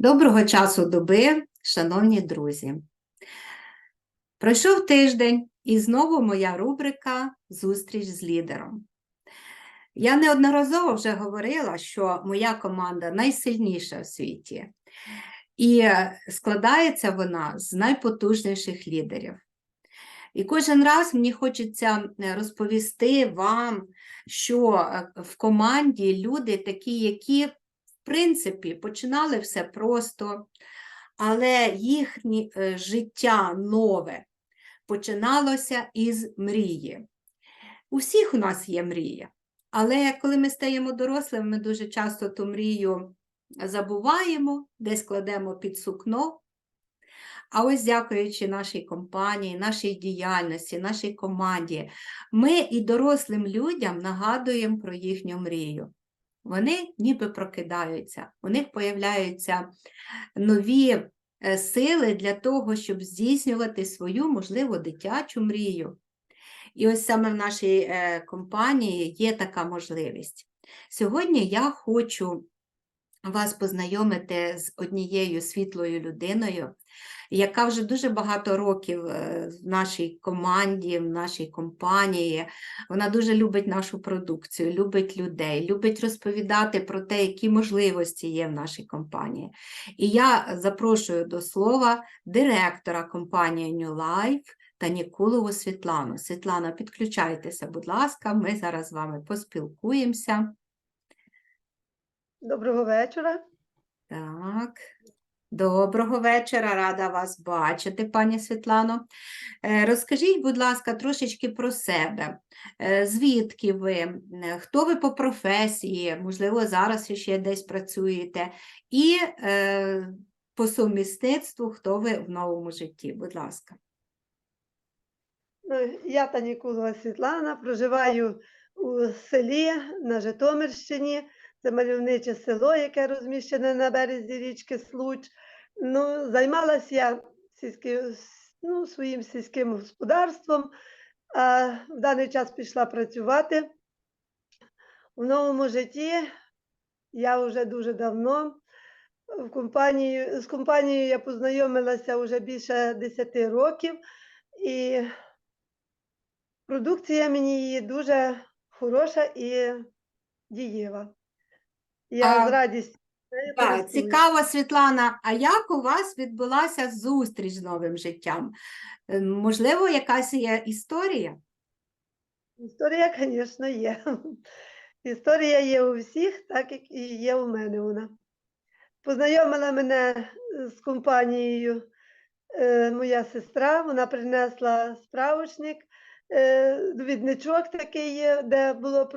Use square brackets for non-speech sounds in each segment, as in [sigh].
Доброго часу доби, шановні друзі. Пройшов тиждень, і знову моя рубрика Зустріч з лідером. Я неодноразово вже говорила, що моя команда найсильніша в світі, і складається вона з найпотужніших лідерів. І кожен раз мені хочеться е, розповісти вам, що е, в команді люди такі, які в принципі, починали все просто, але їхнє е, життя нове починалося із мрії. У всіх у нас є мрія, але коли ми стаємо дорослими, ми дуже часто ту мрію забуваємо, десь кладемо під сукно. А ось дякуючи нашій компанії, нашій діяльності, нашій команді, ми і дорослим людям нагадуємо про їхню мрію вони ніби прокидаються, у них появляються нові е, сили для того, щоб здійснювати свою, можливо, дитячу мрію. І ось саме в нашій е, компанії є така можливість. Сьогодні я хочу вас познайомити з однією світлою людиною, яка вже дуже багато років е, в нашій команді, в нашій компанії. Вона дуже любить нашу продукцію, любить людей, любить розповідати про те, які можливості є в нашій компанії. І я запрошую до слова директора компанії New Life та Нікулову Світлану. Світлана, підключайтеся, будь ласка, ми зараз з вами поспілкуємося. Доброго вечора. Так. Доброго вечора, рада вас бачити, пані Світлано. Е, Розкажіть, будь ласка, трошечки про себе. Е, Звідки ви? Е, Хто ви по професії? Можливо, зараз ще десь працюєте. І по сумісництву, хто ви в новому житті? Будь ласка. Ну, Я Танікулова Світлана, проживаю у селі на Житомирщині. Це мальовниче село, яке розміщене на березі річки Случ. Ну, займалася я сільським, ну, своїм сільським господарством, а в даний час пішла працювати. У новому житті я вже дуже давно в компанії, з компанією я познайомилася вже більше 10 років, і продукція мені її дуже хороша і дієва. Я з радістю. Так, цікаво, Світлана, а як у вас відбулася зустріч з новим життям? Е, Можливо, якась є історія? Історія, звісно, є. Історія є у всіх, так як і є у мене вона. Познайомила мене з компанією е, моя сестра, вона принесла справочник, е, довідничок такий є, де було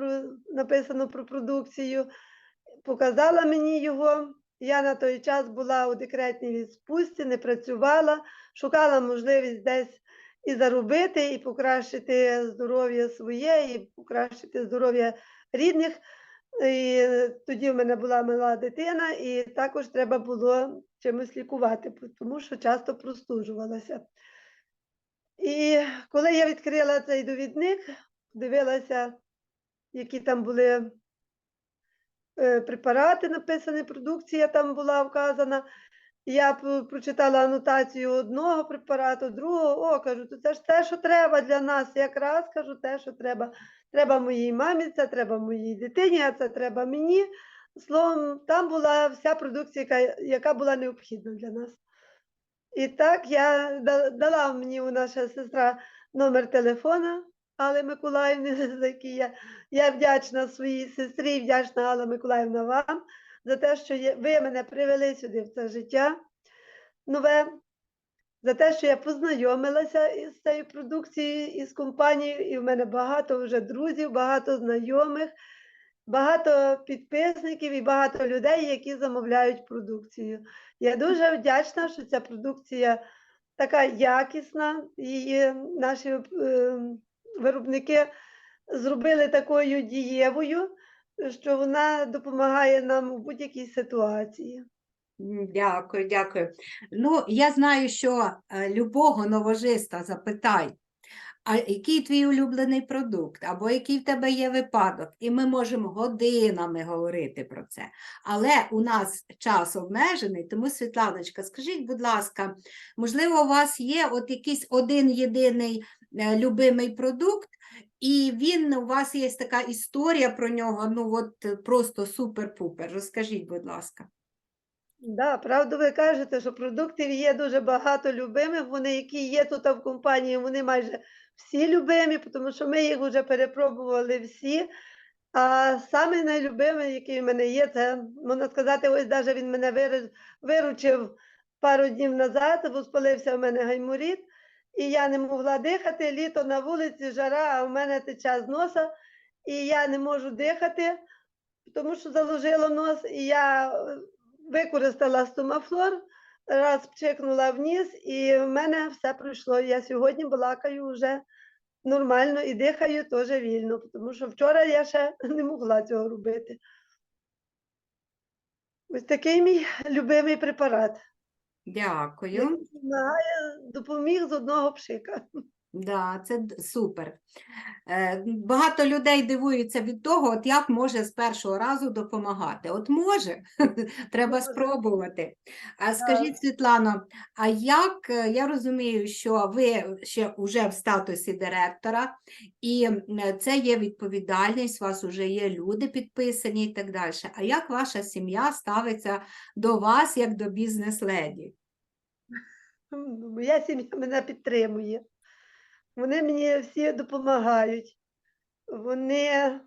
написано про продукцію. Показала мені його. Я на той час була у декретній відпустці, не працювала, шукала можливість десь і заробити, і покращити здоров'я своє, і покращити здоров'я рідних. І тоді в мене була мала дитина, і також треба було чимось лікувати, тому що часто простужувалася. І коли я відкрила цей довідник, дивилася, які там були препарати написані, продукція там була вказана. Я прочитала анотацію одного препарату, другого, о, кажу, то це ж те, що треба для нас. Якраз кажу, те, що треба. Треба моїй мамі, це треба моїй дитині, а це треба мені. Словом, там була вся продукція, яка, яка була необхідна для нас. І так я дала мені у наша сестра номер телефона Алли Миколаївни, [laughs] за я, я вдячна своїй сестрі, вдячна Алла Миколаївна вам за те, що є- ви мене привели сюди в це життя нове, за те, що я познайомилася із цією продукцією, із компанією, і в мене багато вже друзів, багато знайомих, багато підписників і багато людей, які замовляють продукцію. Я дуже вдячна, що ця продукція така якісна, і наші е, виробники зробили такою дієвою, що вона допомагає нам у будь-якій ситуації. Дякую, дякую. Ну, я знаю, що е, любого новожиста запитай, а який твій улюблений продукт, або який в тебе є випадок, і ми можемо годинами говорити про це. Але у нас час обмежений, тому, Світланочка, скажіть, будь ласка, можливо, у вас є от якийсь один єдиний любимий продукт, і він у вас є така історія про нього, ну от е, просто супер-пупер. Розкажіть, будь ласка. Да, правду ви кажете, що продуктів є дуже багато любимих. Вони, які є тут в компанії, вони майже всі любимі, тому що ми їх вже перепробували всі. А самий найлюбимий, який в мене є, це можна сказати, ось навіть він мене виручив пару днів назад, бо спалився в мене гайморіт, і я не могла дихати. Літо на вулиці, жара, а в мене тече з носа, і я не можу дихати, тому що заложило нос, і я використала стомафлор, раз пчикнула вниз, і в мене все пройшло. Я сьогодні балакаю вже нормально і дихаю теж вільно, тому що вчора я ще [laughs] не могла цього робити. Ось такий мій любимий препарат. Дякую. допоміг з одного пшика. Да, це супер. Е, Багато людей дивуються від того, от як може з першого разу допомагати. От може, [laughs] треба спробувати. А скажіть, Світлано, а як е, я розумію, що ви ще вже в статусі директора, і це є відповідальність, у вас вже є люди підписані і так далі. А як ваша сім'я ставиться до вас як до бізнес-леді? Моя сім'я мене підтримує. Вони мені всі допомагають. Вони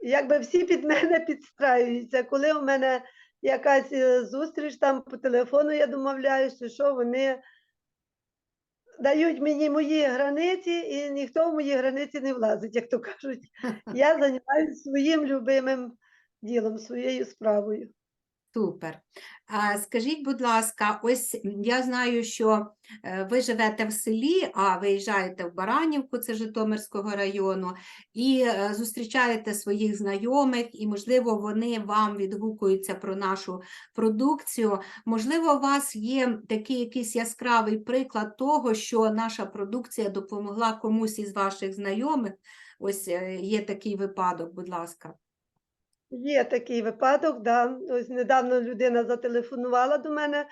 якби всі під мене підстраюються. Коли у мене якась е, зустріч там по телефону, я домовляюся, що вони дають мені мої границі, і ніхто в мої границі не влазить, як то кажуть. [laughs] Я займаюся своїм любимим ділом, своєю справою. Супер. А скажіть, будь ласка, ось я знаю, що е, ви живете в селі, а виїжджаєте в Баранівку, це Житомирського району, і е, зустрічаєте своїх знайомих, і, можливо, вони вам відгукуються про нашу продукцію. Можливо, у вас є такий якийсь яскравий приклад того, що наша продукція допомогла комусь із ваших знайомих. Ось е, є такий випадок, будь ласка. Є такий випадок, да. Ось недавно людина зателефонувала до мене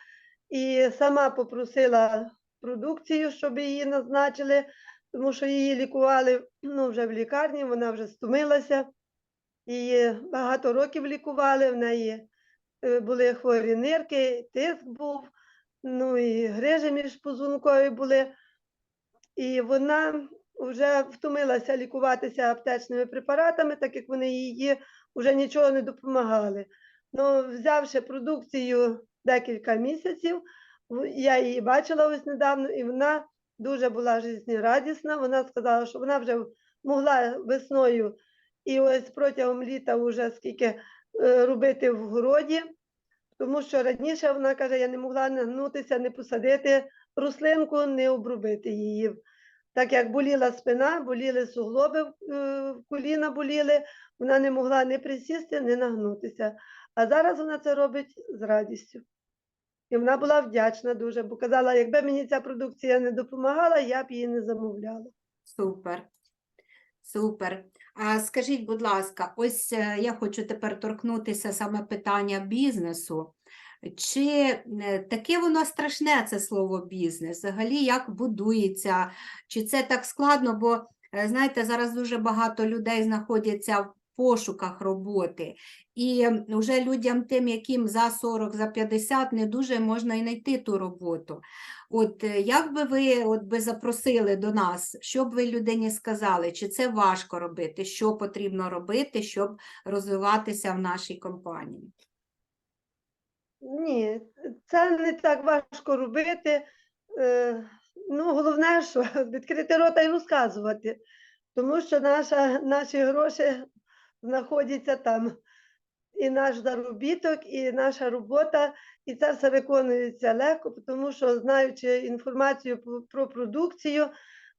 і сама попросила продукцію, щоб її назначили, тому що її лікували ну, вже в лікарні, вона вже стомилася. Її багато років лікували, в неї е, були хворі нирки, тиск був, ну і грижі міжпозвонкові були. І вона вже втомилася лікуватися аптечними препаратами, так як вони її вже нічого не допомагали. Ну, взявши продукцію декілька місяців, я її бачила ось недавно, і вона дуже була жизнерадісна. Вона сказала, що вона вже могла весною і ось протягом літа вже скільки е, робити в городі, тому що раніше вона каже, я не могла нагнутися, не посадити рослинку, не обробити її. Так як боліла спина, боліли суглоби, е, коліна боліли, вона не могла не присісти, не нагнутися. А зараз вона це робить з радістю. І вона була вдячна дуже, бо казала, якби мені ця продукція не допомагала, я б її не замовляла. Супер. Супер. А скажіть, будь ласка, ось е, я хочу тепер торкнутися саме питання бізнесу. Чи е, таке воно страшне, це слово бізнес? Взагалі, як будується? Чи це так складно? Бо, е, знаєте, зараз дуже багато людей знаходяться в пошуках роботи, і вже людям тим, яким за 40, за 50, не дуже можна і знайти ту роботу. От е, як би ви от би запросили до нас, що б ви людині сказали, чи це важко робити, що потрібно робити, щоб розвиватися в нашій компанії? Ні, це не так важко робити. Е, Ну, головне, що [laughs] відкрити рота і розказувати, тому що наша, наші гроші знаходяться там. І наш заробіток, і наша робота, і це все виконується легко, тому що, знаючи інформацію про- про продукцію,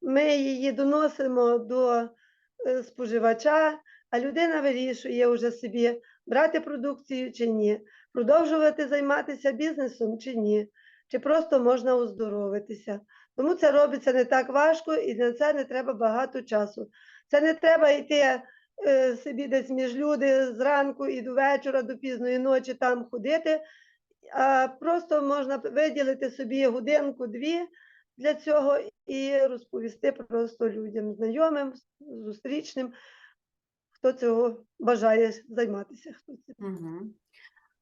ми її доносимо до е, споживача, а людина вирішує вже собі, брати продукцію чи ні, продовжувати займатися бізнесом чи ні, чи просто можна оздоровитися. Тому це робиться не так важко і на це не треба багато часу. Це не треба йти е, собі десь між люди зранку і до вечора, до пізної ночі там ходити, а просто можна виділити собі годинку-дві для цього і розповісти просто людям, знайомим, зустрічним, хто цього бажає займатися. Хто це. Угу.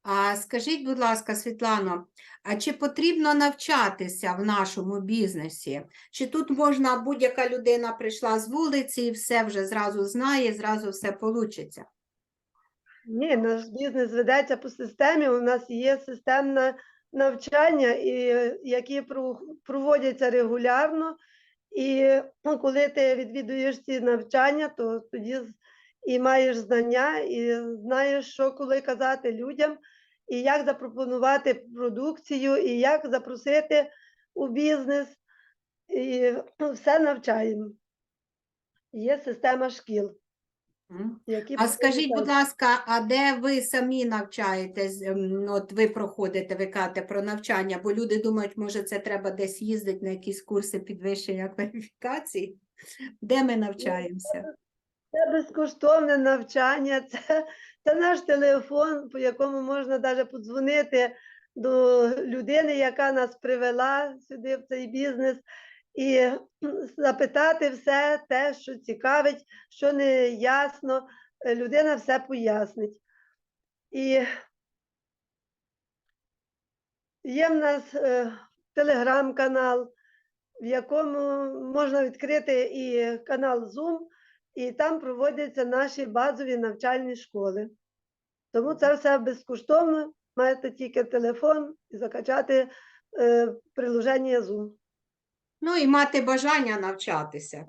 А скажіть, будь ласка, Світлано, а чи потрібно навчатися в нашому бізнесі? Чи тут можна будь-яка людина прийшла з вулиці і все вже зразу знає, зразу все вийде? Ні, наш бізнес ведеться по системі. У нас є системне навчання, і, які проводяться регулярно. І ну, коли ти відвідуєш ці навчання, то тоді і маєш знання, і знаєш, що коли казати людям, і як запропонувати продукцію, і як запросити у бізнес. І ну, все навчаємо. Є система шкіл, які А скажіть, будь ласка, а де ви самі навчаєтесь? Ем, От ви проходите, ви кажете про навчання, бо люди думають, може, це треба десь їздити на якісь курси підвищення кваліфікації. Де ми навчаємося? Це безкоштовне навчання, це, це наш телефон, по якому можна навіть подзвонити до людини, яка нас привела сюди в цей бізнес, і запитати все те, що цікавить, що не ясно, людина все пояснить. І є в нас е, телеграм-канал, в якому можна відкрити і канал Zoom, і там проводяться наші базові навчальні школи. Тому це все безкоштовно. Маєте тільки телефон і закачати е, приложення Zoom. Ну і мати бажання навчатися.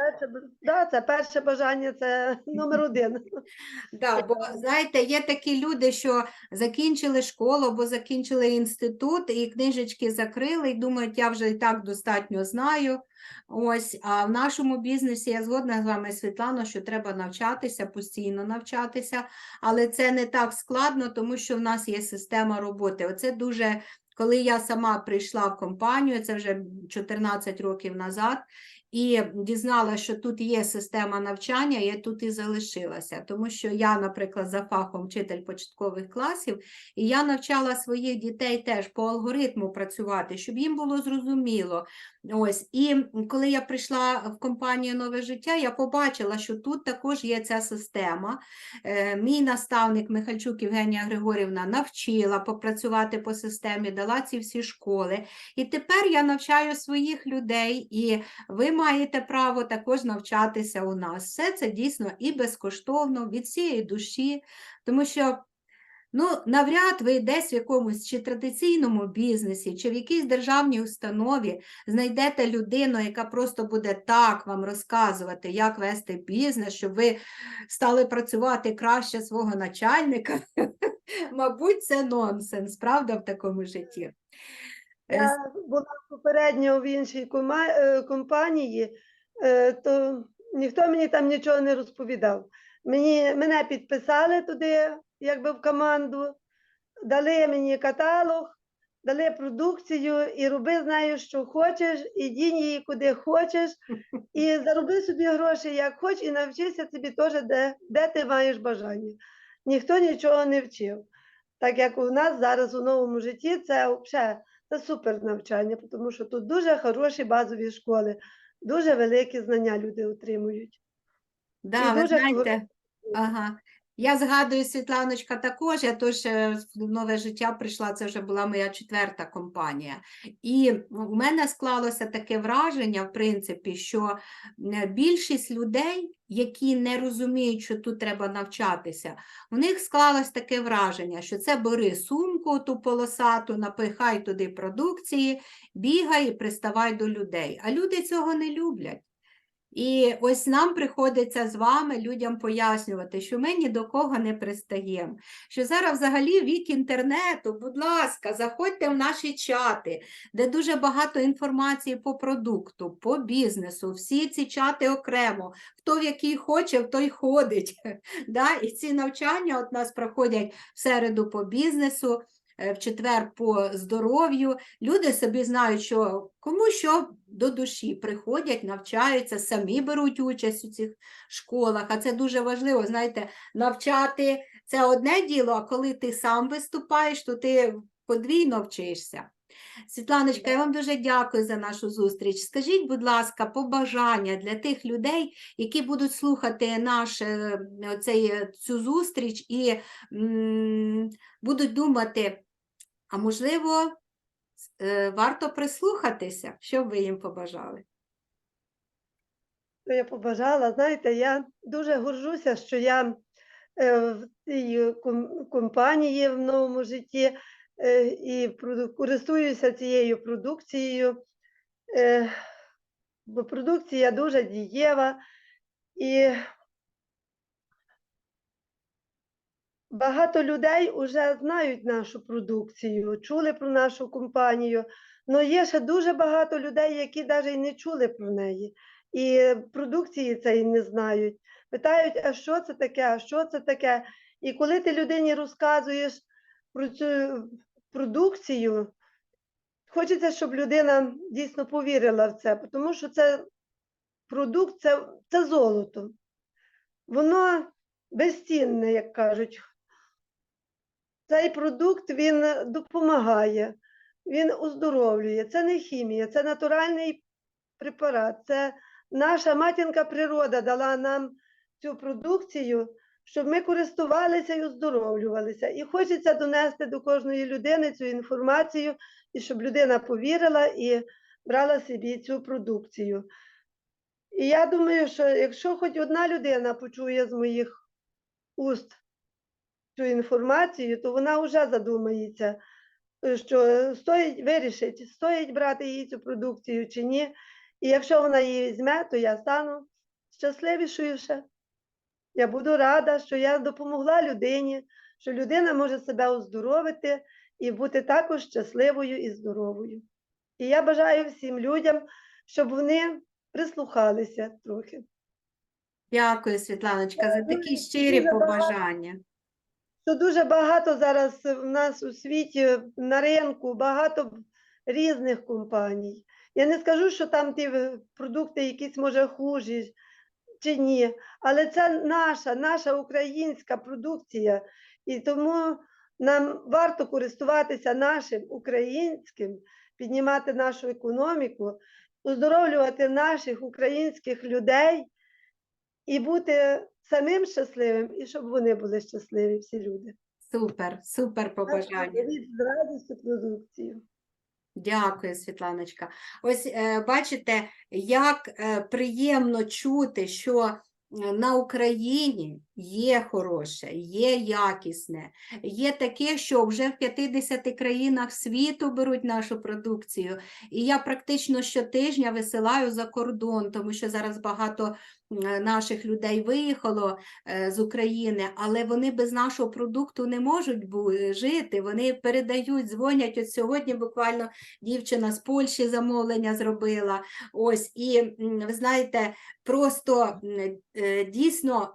Перше, да, це перше бажання, це номер один. [laughs] Да, бо знаєте, є такі люди, що закінчили школу або закінчили інститут, і книжечки закрили, і думають, я вже і так достатньо знаю. Ось, а в нашому бізнесі я згодна з вами, Світлано, що треба навчатися, постійно навчатися, але це не так складно, тому що в нас є система роботи. Оце дуже, коли я сама прийшла в компанію, це вже 14 років назад, і дізналася, що тут є система навчання, я тут і залишилася, тому що я, наприклад, за фахом вчитель початкових класів, і я навчала своїх дітей теж по алгоритму працювати, щоб їм було зрозуміло. Ось, і коли я прийшла в компанію Нове життя, я побачила, що тут також є ця система. Е, Мій наставник Михальчук Євгенія Григорівна навчила попрацювати по системі, дала ці всі школи. І тепер я навчаю своїх людей, і ви маєте право також навчатися у нас. Все це дійсно і безкоштовно, від всієї душі, тому що ну, навряд ви десь в якомусь чи традиційному бізнесі, чи в якійсь державній установі знайдете людину, яка просто буде так вам розказувати, як вести бізнес, щоб ви стали працювати краще свого начальника. [laughs] Мабуть, це нонсенс, правда, в такому житті. Я була попередньо в іншій е, компанії, е, то ніхто мені там нічого не розповідав. Мені, мене підписали туди, якби в команду, дали мені каталог, дали продукцію і роби з нею, що хочеш, і дінь її куди хочеш, і [laughs] зароби собі гроші, як хочеш, і навчися собі теж, де, де ти маєш бажання. Ніхто нічого не вчив. Так як у нас зараз у новому житті, це взагалі це супер навчання, тому що тут дуже хороші базові школи, дуже великі знання люди отримують. Да, ви дуже знаєте, ага. Я згадую, Світланочка, також, я теж е, в нове життя прийшла, це вже була моя четверта компанія. І у мене склалося таке враження, в принципі, що е, більшість людей, які не розуміють, що тут треба навчатися, у них склалось таке враження, що це бери сумку ту полосату, напихай туди продукції, бігай і приставай до людей. А люди цього не люблять. І ось нам приходиться з вами людям пояснювати, що ми ні до кого не пристаємо. Що зараз взагалі вік інтернету, будь ласка, заходьте в наші чати, де дуже багато інформації по продукту, по бізнесу. Всі ці чати окремо. Хто в який хоче, в той ходить. [laughs] Да? І ці навчання от нас проходять в середу по бізнесу. Е, в четвер по здоров'ю. Люди собі знають, що кому що до душі приходять, навчаються, самі беруть участь у цих школах. А це дуже важливо, знаєте, навчати це одне діло, а коли ти сам виступаєш, то ти подвійно вчишся. Світланочка, я вам дуже дякую за нашу зустріч. Скажіть, будь ласка, побажання для тих людей, які будуть слухати наш, е, цей, е, цю зустріч і м, будуть думати, а можливо, е, варто прислухатися, що б ви їм побажали? Я побажала, знаєте, я дуже горжуся, що я е, в цій компанії в новому житті е, і користуюся цією продукцією. Бо продукція дуже дієва і багато людей вже знають нашу продукцію, чули про нашу компанію. але є ще дуже багато людей, які навіть не чули про неї і продукції цієї не знають. Питають, а що це таке, а що це таке. І коли ти людині розказуєш про цю продукцію, хочеться, щоб людина дійсно повірила в це, тому що це продукт, це, це золото. Воно безцінне, як кажуть. Цей продукт він допомагає, він оздоровлює. Це не хімія, це натуральний препарат. Це наша матінка природа дала нам цю продукцію, щоб ми користувалися і оздоровлювалися. І хочеться донести до кожної людини цю інформацію, і щоб людина повірила і брала собі цю продукцію. І я думаю, що якщо хоч одна людина почує з моїх уст цю інформацію, то вона вже задумається, е, що стоїть вирішить, стоїть брати їй цю продукцію чи ні. І якщо вона її візьме, то я стану щасливішою ще. Я буду рада, що я допомогла людині, що людина може себе оздоровити і бути також щасливою і здоровою. І я бажаю всім людям, щоб вони прислухалися трохи. Дякую, Світланочка, за такі щирі побажання. Що дуже багато зараз в нас у світі на ринку, багато різних компаній. Я не скажу, що там ті продукти якісь може хужі чи ні, але це наша, наша українська продукція. І тому нам варто користуватися нашим українським, піднімати нашу економіку, оздоровлювати наших українських людей і бути самим щасливим, і щоб вони були щасливі, всі люди. Супер, супер побажання. З радістю продукцію. Дякую, Світланочка. Ось е, бачите, як е, приємно чути, що е, на Україні є хороше, є якісне, є таке, що вже в 50 країнах світу беруть нашу продукцію. І я практично щотижня висилаю за кордон, тому що зараз багато наших людей виїхало е, з України, але вони без нашого продукту не можуть бу- жити. Вони передають, дзвонять. От сьогодні буквально дівчина з Польщі замовлення зробила. Ось, і ви знаєте, просто е, дійсно.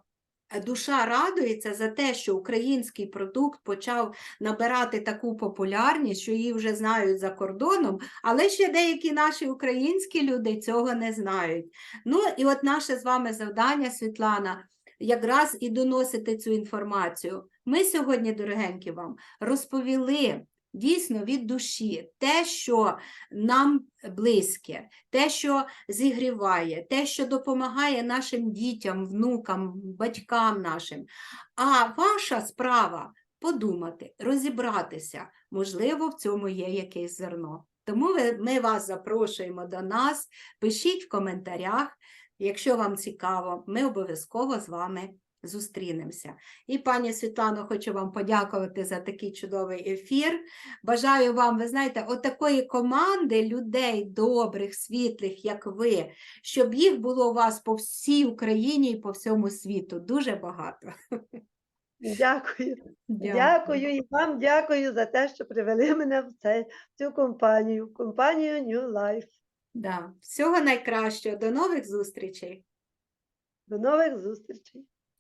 Душа радується за те, що український продукт почав набирати таку популярність, що її вже знають за кордоном, але ще деякі наші українські люди цього не знають. Ну і от наше з вами завдання, Світлана, якраз і доносити цю інформацію. Ми сьогодні, дорогенькі вам, розповіли дійсно від душі те, що нам близьке, те, що зігріває, те, що допомагає нашим дітям, внукам, батькам нашим. А ваша справа подумати, розібратися, можливо, в цьому є якесь зерно. Тому ми вас запрошуємо до нас, пишіть в коментарях. Якщо вам цікаво, ми обов'язково з вами зустрінемося. І пані Світлано, хочу вам подякувати за такий чудовий ефір. Бажаю вам, ви знаєте, отакої команди людей добрих, світлих, як ви, щоб їх було у вас по всій Україні і по всьому світу. Дуже багато. Дякую. Дякую і вам дякую за те, що привели мене в цей- в цю компанію, компанію New Life. Да. Всього найкращого. До нових зустрічей. До нових зустрічей.